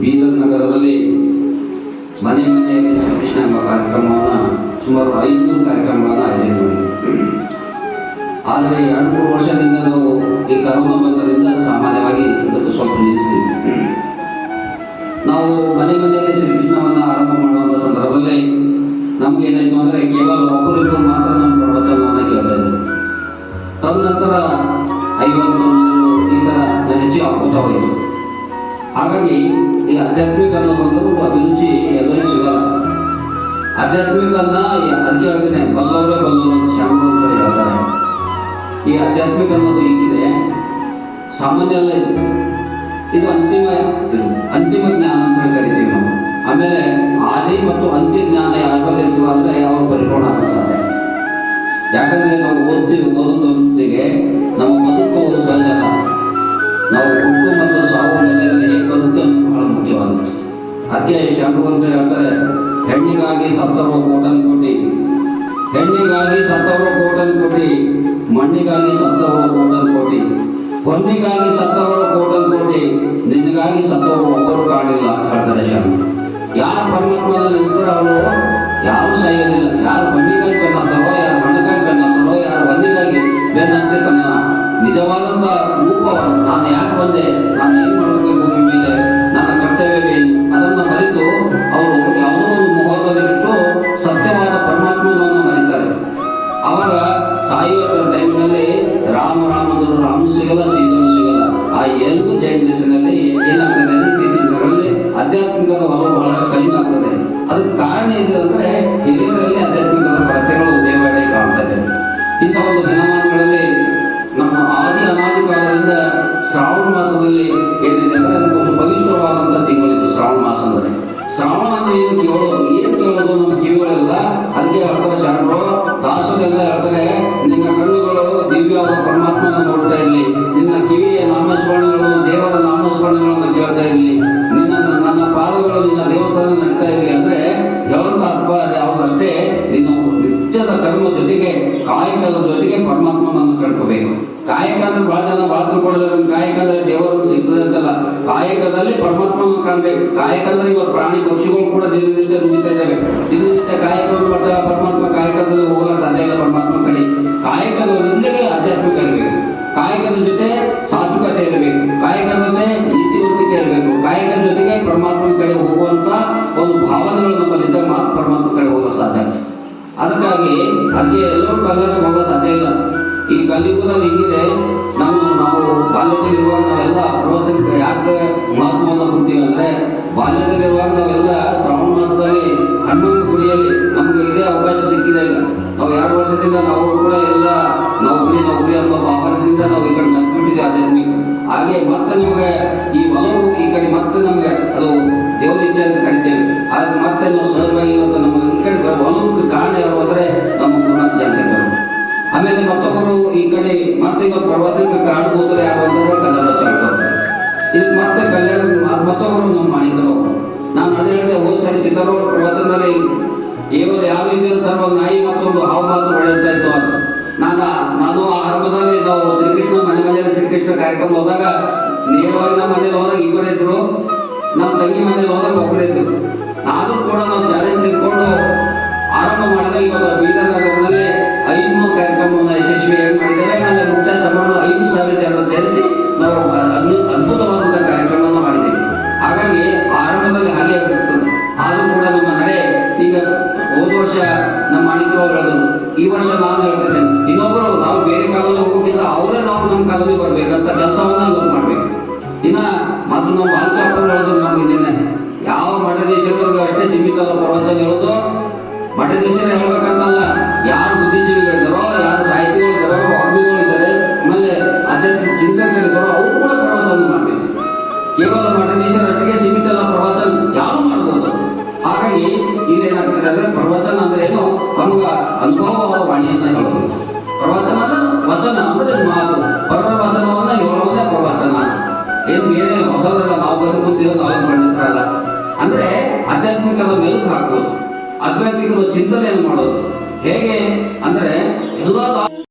ಬೀದರ್ ನಗರದಲ್ಲಿ ಮನೆ ಮನೆಯಲ್ಲಿ ಶ್ರೀಕೃಷ್ಣ ಎಂಬ ಕಾರ್ಯಕ್ರಮವನ್ನು ಸುಮಾರು ಐನೂರು ಕಾರ್ಯಕ್ರಮಗಳನ್ನು ಆಯೋಜನೆ ಮಾಡಿದ್ವಿ ಆದರೆ ಎರಡು ಮೂರು ವರ್ಷದಿಂದ ನಾವು ಈ ಕರೋನಾ ಬಂದರಿಂದ ಸಾಮಾನ್ಯವಾಗಿ ಇದಕ್ಕೆ ಸ್ವಲ್ಪ ನಿಲ್ಲಿಸ್ತೀವಿ ನಾವು ಮನೆ ಮನೆಯಲ್ಲಿ ಶ್ರೀಕೃಷ್ಣವನ್ನು ಆರಂಭ ಮಾಡುವಂಥ ಸಂದರ್ಭದಲ್ಲಿ ನಮಗೇನಾಯಿತು ಅಂದರೆ ಕೇವಲ ಒಬ್ಬರಿಬ್ಬರು ಮಾತ್ರ ನಮ್ಮ ಪ್ರವಚನವನ್ನು ಕೇಳ್ತಾ ಇದ್ದರು ತದನಂತರ ಐವತ್ತು ಈ ಥರ ಹೆಚ್ಚು ಅದ್ಭುತವಾಯಿತು ಹಾಗಾಗಿ ಈ ಆಧ್ಯಾತ್ಮಿಕ ಅನ್ನೋದು ಅಭಿರುಚಿ ಎಲ್ಲರಿಗೂ ಸಿಗಲ್ಲ ಆಧ್ಯಾತ್ಮಿಕನ್ನ ಅದಕ್ಕೆ ಹೇಳ್ತೇನೆ, ಬಲ್ಲವರೇ ಬಲ್ಲವರು ಅಂತ ಶ್ಯಾಮರು ಹೇಳ್ತಾರೆ. ಈ ಆಧ್ಯಾತ್ಮಿಕ ಅನ್ನೋದು ಹೀಗಿದೆ. ಸಾಮಾನ್ಯ ಅಲ್ಲ ಇದು. ಇದು ಅಂತಿಮ ಅಂತಿಮ ಜ್ಞಾನ ಅಂತ ಹೇಳಿ ಕರಿತೀವಿ ನಾವು. ಆಮೇಲೆ ಆದಿ ಮತ್ತು ಅಂತ್ಯ ಜ್ಞಾನ ಯಾವಾಗ ಇರ್ತದೆ ಅಂದರೆ ಯಾವ ಪರಿಪೂರ್ಣ ಸಾಧ್ಯ? ಯಾಕಂದ್ರೆ ನಾವು ಓದ್ತೀವಿ ಓದೋದೊಂದಿಗೆ ಅದಕ್ಕೆ ಅಂತ ಹೇಳ್ತಾರೆ ಹೆಣ್ಣಿಗಾಗಿ ಸತ್ತವರು ಕೋಟನ್ ಕೊಟ್ಟಿ ಹೆಣ್ಣಿಗಾಗಿ ಸತ್ತವರು ಕೋಟನ್ ಕೊಟ್ಟಿ ಮಣ್ಣಿಗಾಗಿ ಸತ್ತವರು ಕೋಟನ್ ಕೊಟ್ಟಿ ಹೊನ್ನಿಗಾಗಿ ಸತ್ತವರು ಕೋಟನ್ ಕೊಟ್ಟಿ ನಿನಗಾಗಿ ಸತ್ತವರು ಒಬ್ಬರು ಕಾಣಿಲ್ಲ ಅಂತ ಹೇಳ್ತಾರೆ ಶಾಮ ಯಾರು ಪರಮಾತ್ಮನ ನೆನೆಸ್ತಾರೋ ಅವರು, ಯಾರು ಸಾಯೋದಿಲ್ಲ ಯಾರು ಮಣ್ಣಿಗಾಗಿ ಬೆನ್ನತ್ತಾರೋ ಅಂದರು ರಾಮನು ಸಿಗಲ್ಲ ಸೀತನು ಸಿಗಲ್ಲ. ಆ ಎರಡು ಜೈನದಲ್ಲಿ ಏನಾಗ್ತದೆ ದಿನಗಳಲ್ಲಿ ಆಧ್ಯಾತ್ಮಿಕದ ಒಲವು ಬಹಳಷ್ಟು ಕಡಿಮೆ ಆಗ್ತದೆ. ಅದಕ್ಕೆ ಕಾರಣ ಇದೆ ಅಂದ್ರೆ ಹಿರಿಯರಲ್ಲಿ ಆಧ್ಯಾತ್ಮಿಕದ ಕೊರತೆಗಳು ದೇವಾಲಯ ಕಾಣ್ತದೆ ಇಂಥ ಒಂದು ದಿನಮಾನಗಳಲ್ಲಿ ನಮ್ಮ ಆದಿ ಅನಾದಿ ಕಾಲದಿಂದ ಶ್ರಾವಣ ಮಾಸದಲ್ಲಿ ಏನಿದೆ ಅಂದ್ರೆ ಒಂದು ಪವಿತ್ರವಾದಂತಹ ತಿಂಗಳಿದ್ದು ಶ್ರಾವಣ ಮಾಸ ಅಂದ್ರೆ ಶ್ರಾವಣ ಅಂದ್ರೆ ಏನು ಕೇಳೋದು? ಏನು ಕೇಳೋದು? ನಮ್ಮ ಕಿವಿಗಳೆಲ್ಲ ಅದಕ್ಕೆ ಹೇಳ್ತಾರೆ ಶರಣರು ದಾಸರೆಲ್ಲ ಹೇಳ್ತಾರೆ, ನಿನ್ನ ಕಣ್ಣುಗಳು ದಿವ್ಯವಾದ ನೋಡ್ತಾ ಇರಲಿ. ನಿನ್ನ ಕಿವಿಯ ನಾಮಸ್ಮರಣೆಗಳು ದೇವರ ನಾಮಸ್ಮರಣೆಗಳನ್ನು ಕೇಳ್ತಾ ಇರಲಿ. ನಿನ್ನ ನನ್ನ ಪಾದಗಳು ನಿನ್ನ ದೇವಸ್ಥಾನ ನಡೀತಾ ಇರಲಿ ಅಂದ್ರೆ ಹೇಳುವಂತ ಹಬ್ಬ ಯಾವುದಷ್ಟೇ ನೀನು ನಿತ್ಯದ ಕರ್ಮ ಜೊತೆಗೆ, ಕಾಯಕದ ಜೊತೆಗೆ ಪರಮಾತ್ಮನನ್ನು ಕಳ್ಕೋಬೇಕು. ಕಾಯಕ ಅಂದ್ರೆ ಬಹಳ ಜನ ಬಹಳ ತಿಳ್ಕೊಳ್ಳೋದ್ರ ಕಾಯಕ ಅಂದ್ರೆ ದೇವರು ಸಿಗ್ತದೆ ಅಂತಲ್ಲ. ಕಾಯಕದಲ್ಲಿ ಪರಮಾತ್ಮನ ಕಾಣ್ಬೇಕು. ಕಾಯಕ ಅಂದ್ರೆ ಇವತ್ತು ಪ್ರಾಣಿ ಪಕ್ಷಿಗಳು ಕೂಡ ದಿನನಿತ್ಯ ನುಡಿತಾ ಇದ್ದಾವೆ. ದಿನನಿತ್ಯ ಕಾಯಕವನ್ನು ಮಾಡ್ತಾ ಪರಮಾತ್ಮ ಕಾಯಕದಲ್ಲಿ ಹೋಗಲ್ಲ ಸಾಧ್ಯ ಇಲ್ಲ ಪರಮಾತ್ಮ ಕಡೆ. ಕಾಯಕದ ಇಲ್ಲಿಗೆ ಆಧ್ಯಾತ್ಮಿಕ ಕಾಯಕದ ಜೊತೆ ಸಾತ್ವಿಕತೆ ಇರಬೇಕು. ಕಾಯಕದ ಜೊತೆ ನೀತಿವಂತಿಕೆ ಇರಬೇಕು. ಕಾಯಕದ ಜೊತೆಗೆ ಪರಮಾತ್ಮನ ಕಡೆ ಹೋಗುವಂತ ಒಂದು ಭಾವನೆಗಳು ನಮ್ಮಲ್ಲಿದ್ದ ಮಾತ್ರ ಪರಮಾತ್ಮ ಕಡೆ ಹೋಗಲು ಸಾಧ್ಯ. ಅದಕ್ಕಾಗಿ ಅಲ್ಲಿ ಎಲ್ಲರೂ ಕೈಲಾಸ ಹೋಗೋ ಸಾಧ್ಯ ಇಲ್ಲ. ಈ ಕಲಿಯುಗದಲ್ಲಿ ಹಿಂಗಿದೆ? ನಮ್ಮ, ನಾವು ಬಾಲ್ಯದಲ್ಲಿರುವಾಗ ನಾವೆಲ್ಲ ಪ್ರವಚನಕ್ಕೆ ಯಾಕೆ ಮಹತ್ವವನ್ನು ಕೊಡ್ತೀವಿ ಅಂದ್ರೆ ಬಾಲ್ಯದಲ್ಲಿರುವಾಗ ನಾವೆಲ್ಲ ಶ್ರಾವಣ ಮಾಸದಲ್ಲಿ ಹನ್ನೊಂದು ಗುಡಿಯಲ್ಲಿ ನಮಗೆ ಇದೇ ಅವಕಾಶ ಸಿಕ್ಕಿದೆ. ನಾವು ಎರಡು ವರ್ಷದಿಂದ ನಾವು ಕೂಡ ಎಲ್ಲ ನೌಕರಿ ನೌಕರಿ ಅನ್ನೋ ಭಾವನೆಯಿಂದ ನಾವು ಈ ಕಡೆ ಬಂದ್ಬಿಟ್ಟಿದೆ ಆಧ್ಯಾತ್ಮಿಕ ಹಾಗೆ ಮತ್ತೆ ನಮಗೆ ಈ ಒಲವು ಈ ಕಡೆ ಮತ್ತೆ ನಮಗೆ ಅದು ದೇವರ ಇಚ್ಛೆ ಅಂತ ಕರಿತೇವೆ. ಆದ್ರೆ ಮತ್ತೆ ನಾವು ಸಹಜವಾಗಿ ಇವತ್ತು ನಮ್ಮ ಈ ಕಡೆ ಒಲವುಕ್ಕೆ ಕಾರಣ ಯಾರು ಅಂದ್ರೆ ನಮ್ಮ ಗುರುನಾಥ ಅಂತ ಆಮೇಲೆ ಮತ್ತೊಬ್ಬರು ಈ ಕಡೆ ಮತ್ತೆ ಇವತ್ತು ಪ್ರವಾಸಕ್ಕೆ ಕಾರಣಭೂತರು ಯಾರು ಅಂದ್ರೆ ಕನ್ನಡ ಚಾಟರು ಇದಕ್ಕೆ ಮತ್ತೆ ಕಲ್ಯಾಣ ಮತ್ತೊಬ್ಬರು ನಮ್ಮ ಮಾಣಿಕರು. ನಾನು ಅದೇ ಹೇಳಿದೆ, ಹೋದ ಸರಿ ಸಿದ್ದರಾಮಯ್ಯ ಪ್ರವಚನದಲ್ಲಿ ಏನು ಯಾವ ರೀತಿಯಲ್ಲಿ ಸರ್ ಒಂದು ನಾಯಿ ಮತ್ತೊಂದು ಹಾವು ಮಾತು ಹೊಡೆಯುತ್ತಾ ಇತ್ತು ಅಂತ. ನಾನು ನಾನು ಆರಂಭದಲ್ಲಿ ನಾವು ಶ್ರೀಕೃಷ್ಣ ಮನೆ ಮನೆಯಲ್ಲಿ ಶ್ರೀಕೃಷ್ಣ ಕಾರ್ಯಕ್ರಮ ಹೋದಾಗ ನೇರವಾಗಿ ನಮ್ಮ ಮನೇಲಿ ಹೋದಾಗ ಇಬ್ಬರೇ ಇದ್ರು, ನಮ್ಮ ತಂಗಿ ಮನೇಲಿ ಹೋದಾಗ ಒಬ್ಬರೇ ಇದ್ರು. ನಾನು ಕೂಡ ನಾವು ಚಾಲೆಂಜ್ ತೆಗೆದುಕೊಂಡು ನಾವು ಬರಬೇಕಂತ ಕೆಲಸವನ್ನ ಇವತ್ತು ಮಾಡ್ಬೇಕು. ಇನ್ನ ಮತ್ತು ನಾವು ಬಾಲ್ಕ ನಾವು ನಿನ್ನೆ ಯಾವ ಮಠ ದೇಶಗಳಿಗೆ ಅಷ್ಟೇ ಸೀಮಿತ ಅಲ್ಲ ಪ್ರವಚನ ಹೇಳೋದು ಮಠ ದೇಶನೇ ಹೇಳ್ಬೇಕಂತಲ್ಲ, ಯಾರು ಬುದ್ಧಿಜೀವಿಗಳಿದ್ದಾರೋ, ಯಾರು ಸಾಹಿತಿಗಳಿದ್ದಾರೋ ವಾಗ್ಮಿಗಳಿದ್ದಾರೆ ಆಮೇಲೆ ಆಧ್ಯಾತ್ಮಿಕ ಚಿಂತಕರಿದ್ದಾರೋ, ಅವರು ಕೂಡ ಪ್ರವಚನ ಮಾಡಬೇಕು. ಕೇವಲ ಮಠ ಅಷ್ಟೇ ಸೀಮಿತ ಅಲ್ಲ ಪ್ರವಚನ ಯಾರು ಮಾಡ್ಬೋದು ಹಾಗಾಗಿ ಇಲ್ಲೇನಾಗ್ತದೆ ಅಂದ್ರೆ ಪ್ರವಚನ ಅಂದ್ರೆ ಏನು? ಪ್ರಮುಖ ಅನುಭವವಾದ ವಾಣಿಯನ್ನ ಹೇಳ್ಬೋದು. ಪ್ರವಚನ ಅಂದ್ರೆ ವಚನ ಅಂದ್ರೆ ಮಾತು. ಹೊರ ಕೂತಿರೋ ನಾವು ಮಾಡಿದ್ರಲ್ಲ ಅಂದ್ರೆ ಆಧ್ಯಾತ್ಮಿಕದ ಮೆಲುಕು ಹಾಕೋದು ಆಧ್ಯಾತ್ಮಿಕದ ಚಿಂತನೆಯನ್ನು ಮಾಡೋದು. ಹೇಗೆ ಅಂದ್ರೆ ಎಲ್ಲ